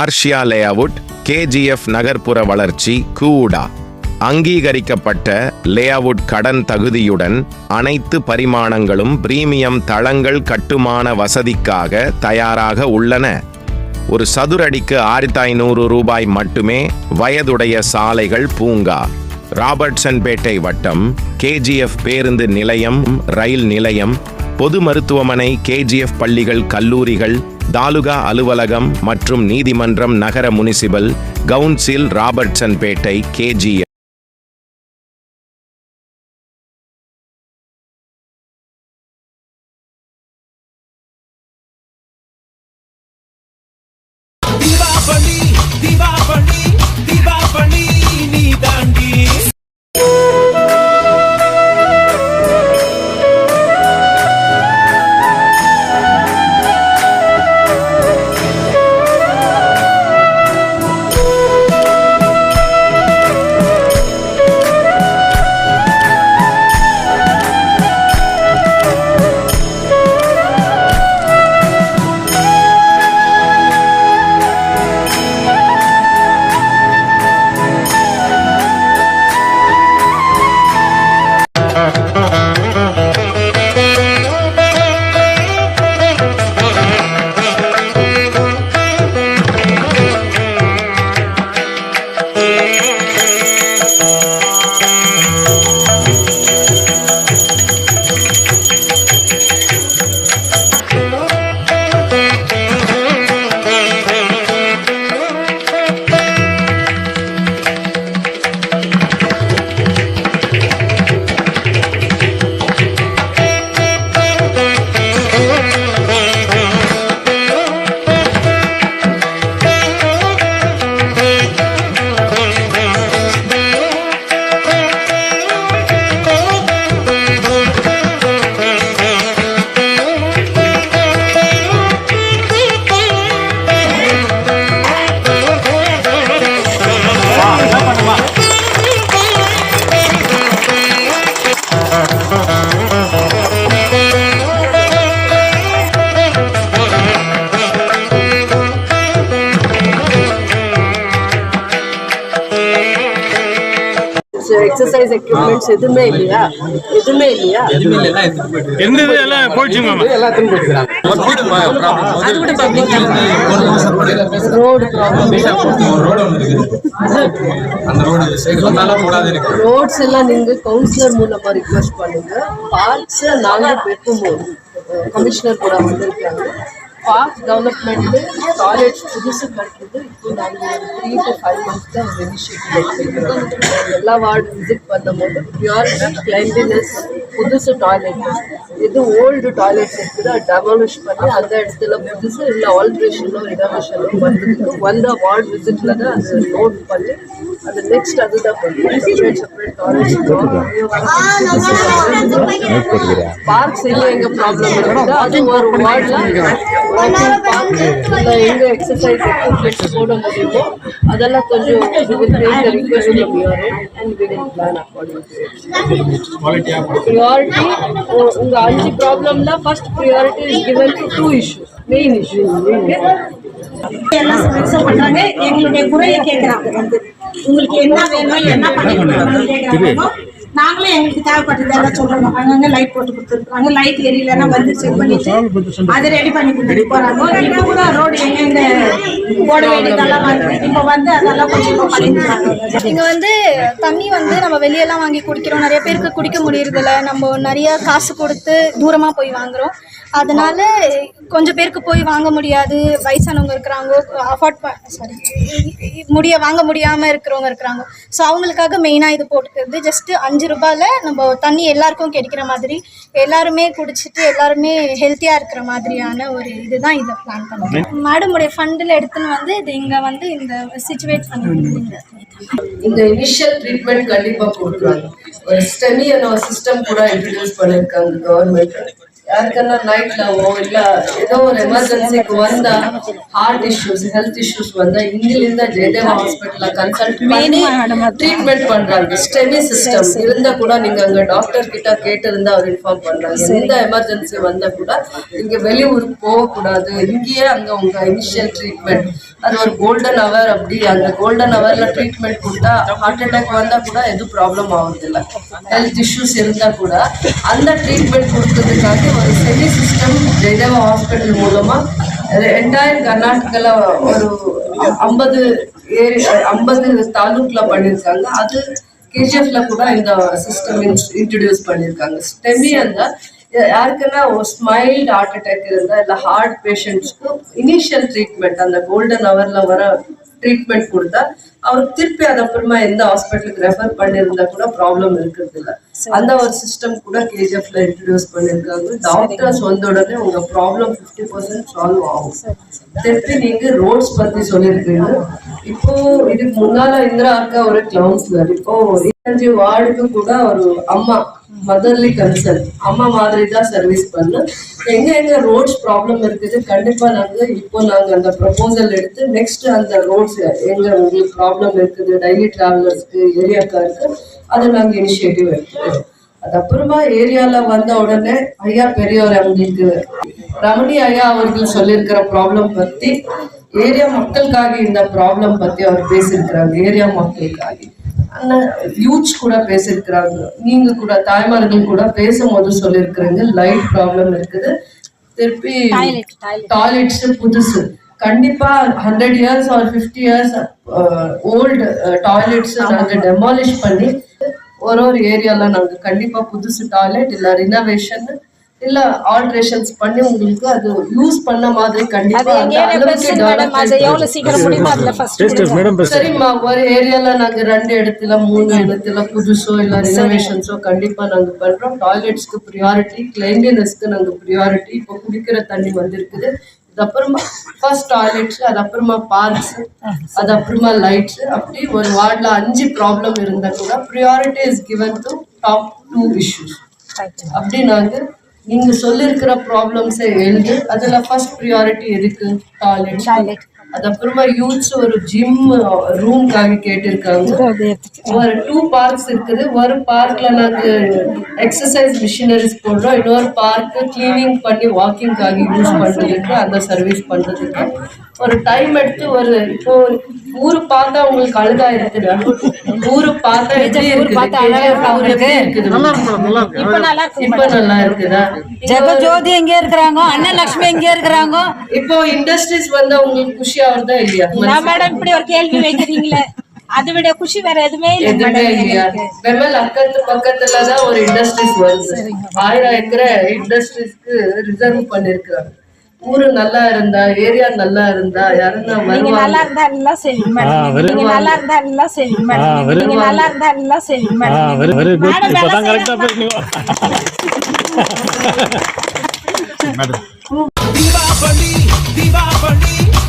ஆர்ஷியா layout KGF நகர்ப்புற வளர்ச்சி கூடா. அங்கீகரிக்கப்பட்ட லேஅவுட் கடன் தகுதியுடன் அனைத்து பரிமாணங்களும் பிரீமியம் தளங்கள் கட்டுமான வசதிக்காக தயாராக உள்ளன. ஒரு சதுரடிக்கு ஆயிரத்தி ஐநூறு ரூபாய் மட்டுமே வயதுடைய சாலைகள் பூங்கா. ராபர்ட்சன்பேட்டை வட்டம் கேஜிஎஃப் பேருந்து நிலையம் ரயில் நிலையம் பொது மருத்துவமனை கேஜிஎஃப் பள்ளிகள் கல்லூரிகள் தாலுகா அலுவலகம் மற்றும் நீதிமன்றம் நகர municipal council Robertsonpet KGF Deepavali excise equipments எதுவுமே இல்லையா? எதுவுமே இல்லையா? இருந்தது எல்லாம் போயிடுச்சு கூட பப்ளிக் ரோடு ரோட்ஸ் எல்லாம் நீங்க கவுன்சிலர் மூலமா ரிக்வெஸ்ட் பண்ணுங்க. பார்க்ஸ் நாங்க வைக்கும்போது கமிஷனர் கூட வந்திருக்காங்க. பார்க் டெவலப்மெண்ட்டு காலேஜ் புதுசு கட்டுறது இப்போ நாங்கள் த்ரீ டு ஃபைவ் மந்த்ஸ் தான் ஒரு இனிஷியேட்டிவ் எல்லா வார்டு விசிட் பண்ணும்போது பியூரிட்டி கிளைண்டினஸ் புதுசு டாய்லெட் இது ஓல்டு டாய்லெட்ஸ் இருக்குது அதை டெமாலிஷ் பண்ணி அந்த இடத்துல புதுசு இல்லை ஆல்ட்ரேஷனோ ரினோவேஷனோ பண்ணுறதுக்கு வந்த வார்டு விசிட்டில் தான் அது நோட் பண்ணி அது நெக்ஸ்ட் அதுதான் டாய்லெட்ஸ் பார்க்ஸ் எங்க எங்க ப்ராப்ளம் இருக்குதோ அது ஒரு வார்டில் வாக்கிங் பார்க் இல்லை எங்க எக்ஸசைஸ் எக்யூப்மெண்ட்ஸ் போட முடியுமோ அதெல்லாம் கொஞ்சம் ரிக்வெஸ்ட் பிளான் ப்ரியாரிட்டி உங்க அஞ்சு ப்ராப்ளம்ல first priority is given to two issues main issues okay எல்லாம் சமரசம் பண்றாங்க. எங்களுடைய குறையை கேட்கறாங்க வந்து. உங்களுக்கு என்ன வேணும் என்ன பண்ணி கொடுக்கணும்னு கேட்கறாங்க நாங்களே எங்களுக்கு தேவைப்பட்டது எல்லாம் சொல்றோம். அங்கங்க லைட் போட்டு கொடுத்துருக்காங்க லைட் எரியலன்னா வந்து செக் பண்ணிட்டு அதை ரெடி பண்ணி கொடுத்துட்டு போறாங்க. இப்போ கூட ரோடு எங்கெங்க போட வேண்டியதெல்லாம் வந்து இப்போ வந்து அதெல்லாம் கொஞ்சம் பண்ணிருக்காங்க இங்க வந்து தண்ணி வந்து நம்ம வெளியெல்லாம் வாங்கி குடிக்கிறோம். நிறைய பேருக்கு குடிக்க முடியறதில்ல. நம்ம நிறைய காசு கொடுத்து தூரமா போய் வாங்குறோம். அதனால கொஞ்சம் பேருக்கு போய் வாங்க முடியாது. வயசானவங்க இருக்கிறாங்க அஃபோர்ட் சாரி முடிய வாங்க முடியாம இருக்கிறவங்க இருக்கிறாங்க. ஸோ அவங்களுக்காக மெயினாக இது போட்டுக்கிறது. ஜஸ்ட் அஞ்சு ரூபாயில நம்ம தண்ணி எல்லாருக்கும் கிடைக்கிற மாதிரி எல்லாருமே குடிச்சிட்டு எல்லாருமே ஹெல்த்தியா இருக்கிற மாதிரியான ஒரு இதுதான் இதை பிளான் பண்ணுறோம். மேடமுடைய ஃபண்டில் எடுத்துன்னு வந்து இது இங்க வந்து இந்த சிச்சுவேட் பண்ணிட்டு இந்த இனிஷியல் ட்ரீட்மெண்ட் கண்டிப்பாக கொடுக்குறாங்க. ஒரு ஸ்டெமி சிஸ்டம் கூட இன்ட்ரடியூஸ் பண்ணிருக்காங்க கவர்மெண்ட் யாருக்கன்னா நைட்லவோ இல்ல ஏதோ ஒரு எமர்ஜென்சிக்கு வந்தா ஹார்ட் இஷ்யூஸ் ஹெல்த் இஷ்யூஸ் வந்தா இங்கிலிருந்த ஜெயதேவ ஹாஸ்பிட்டல்ல கன்சல்ட் பண்ணி ட்ரீட்மெண்ட் பண்றாங்க. ஸ்டெமி சிஸ்டம் இருந்தா கூட நீங்க அங்க டாக்டர் கிட்ட கேட்டு இருந்தா அவர் இன்ஃபார்ம் பண்றாங்க எந்த எமர்ஜென்சி வந்தா கூட நீங்க வெளியூருக்கு போகக்கூடாது இங்கேயே அங்க உங்க இனிஷியல் ட்ரீட்மெண்ட் அது ஒரு கோல்டன் அவர் அப்படி. அந்த கோல்டன் ஹவர்ல ட்ரீட்மெண்ட் கொடுத்தா ஹார்ட் அட்டாக் வந்தா கூட எதுவும் ப்ராப்ளம் ஆகுதில்ல ஹெல்த் இஷ்யூஸ் இருந்தா கூட அந்த ட்ரீட்மெண்ட் கொடுக்கறதுக்காக ஒரு செமி சிஸ்டம் ஜெயதேவா ஹாஸ்பிட்டல் மூலமா என்டையர் கர்நாடகாவில் ஒரு ஐம்பது ஏரி ஐம்பது தாலூக்கில் பண்ணியிருக்காங்க அது கேஜிஎஃப்ல கூட இந்த சிஸ்டம் இன்ட்ரடியூஸ் பண்ணியிருக்காங்க ஸ்டெமி அந்த யாருக்குன்னா ஒரு ஸ்மைல்டு ஹார்ட் அட்டாக் இருந்தால் இல்லை ஹார்ட் பேஷண்ட்ஸ்க்கு இனிஷியல் ட்ரீட்மெண்ட் அந்த கோல்டன் ஹவர்ல வர ட்ரீட்மெண்ட் கொடுத்தா அவர் திருப்பி அது அப்புறமா எந்த ஹாஸ்பிட்டலுக்கு ரெஃபர் பண்ணியிருந்தா கூட ப்ராப்ளம் இருக்கிறது இல்லை அந்த ஒரு சிஸ்டம் கூட கேஜிஎஃப்ல இன்ட்ரடியூஸ் பண்ணியிருக்காங்க டாக்டர்ஸ் வந்த உடனே உங்க ப்ராப்ளம் ஃபிஃப்டி பர்சன்ட் சால்வ் ஆகும். திருப்பி நீங்க ரோட்ஸ் பத்தி சொல்லியிருக்கீங்க இப்போ இதுக்கு முன்னால இந்திரா அக்கா ஒரு கவுன்சிலர் இப்போ இருபத்தஞ்சு வார்டுக்கு கூட ஒரு அம்மா மதர்லி கன்சர்ன் அம்மா மாதிரி தான் சர்வீஸ் பண்ணு. எங்க எங்க ரோட்ஸ் ப்ராப்ளம் இருக்குது? கண்டிப்பா நாங்க இப்போ நாங்க அந்த ப்ரொபோசல் எடுத்து நெக்ஸ்ட் அந்த ரோட்ஸ் எங்க உங்களுக்கு ப்ராப்ளம் இருக்குது? டெய்லி டிராவலர்ஸ்க்கு ஏரியாக்காருக்கு அதை நாங்க இனிஷியேட்டிவ் எடுக்கிறோம் அது அப்புறமா ஏரியால வந்த உடனே ஐயா பெரியவர் அவங்களுக்கு ரமணி ஐயா அவர்கள் சொல்லியிருக்கிற ப்ராப்ளம் பத்தி ஏரியா மக்களுக்காக இந்த ப்ராப்ளம் பத்தி அவர் பேசியிருக்கிறாங்க ஏரியா மக்களுக்காக. யூத்ஸ் கூட பேசியிருக்கிறாங்க. நீங்க கூட தாய்மார்கள் கூட பேசும்போது சொல்லியிருக்கிறீங்க லைட் ப்ராப்ளம் இருக்குது. திருப்பி டாய்லெட்ஸ் புதுசு. கண்டிப்பா hundred years or fifty years old toilets நாங்க டெமாலிஷ் பண்ணி ஒரு ஒரு ஏரியால நாங்க கண்டிப்பா புதுசு டாய்லெட் இல்ல ரினோவேஷன் இல்ல ஆல்ட்ரேஷன்ஸ் பண்ணி உங்களுக்கு அது யூஸ் பண்ண மாதிரி கண்டிப்பா சரிம்மா ஒரு ஏரியால நாங்க ரெண்டு இடத்துல மூணு இடத்துல புதுசோ இல்ல ரினோவேஷன்ஸோ கண்டிப்பா நாங்க பண்றோம். டாய்லெட்ஸ்க்கு ப்ரியாரிட்டி கிளைன்லினஸ்க்கு நாங்க ப்ரியாரிட்டி இப்போ குடிக்கிற தண்ணி வந்திருக்குது. அதுக்கப்புறமா ஃபர்ஸ்ட் டாய்லெட்ஸ் அதுக்கப்புறமா பார்க்ஸ் அது அப்புறமா லைட்ஸ் அப்படி ஒரு வார்டில் அஞ்சு ப்ராப்ளம் இருந்தால் கூட priority is given to top two issues அப்படி நாங்கள் நீங்கள் சொல்லியிருக்கிற ப்ராப்ளம்ஸை எழுது அதில் ஃபர்ஸ்ட் ப்ரியாரிட்டி எதுக்கு? டாய்லெட் அது அப்புறமா யூத்ஸ் ஒரு ஜிம் ரூம்காக கேட்டிருக்காங்க. ஒரு டூ பார்க்ஸ் இருக்குது. ஒரு பார்க்ல நாங்க எக்ஸசைஸ் மிஷினரிஸ் போடுறோம். இன்னொரு பார்க் கிளீனிங் பண்ணி வாக்கிங்காக யூஸ் பண்றதுக்கு அந்த சர்வீஸ் பண்றதுக்கு. ஒரு டைம் எடுத்து ஒரு இப்போ ஊரு பார்த்தா உங்களுக்கு அழுகா இருக்குது? ஊரு பார்த்தா இப்ப நல்லா இருக்கு இப்ப நல்லா இருக்குதா? ஜெகஜோதி எங்க இருக்கிறாங்க? அண்ணன் லட்சுமி எங்க இருக்கிறாங்க? இப்போ இண்டஸ்ட்ரீஸ் வந்தா உங்களுக்கு குஷி ஆகுறதா இல்லையா நான் மேடம் இப்படி ஒரு கேள்வி வைக்கிறீங்களே அதை விட குஷி வேற எதுவுமே இல்லை எதுவுமே மேடம் இல்லையா? வெமல் அக்கத்து பக்கத்துல தான் ஒரு இண்டஸ்ட்ரீஸ் வருது. ஆயிரம் ஏக்கரை இண்டஸ்ட்ரீஸ்க்கு ரிசர்வ் பண்ணிருக்காங்க. ஊரு நல்லா இருந்தா ஏரியா நல்லா இருந்தா யாருன்னா நீங்க நல்லா இருந்தா எல்லாம் சரி மேடம் நீங்க நல்லா இருந்தா எல்லாம் சரி மேடம் நீங்க நல்லா இருந்தா எல்லாம் சரி மேடம் மேடம் இப்பதான் வேலை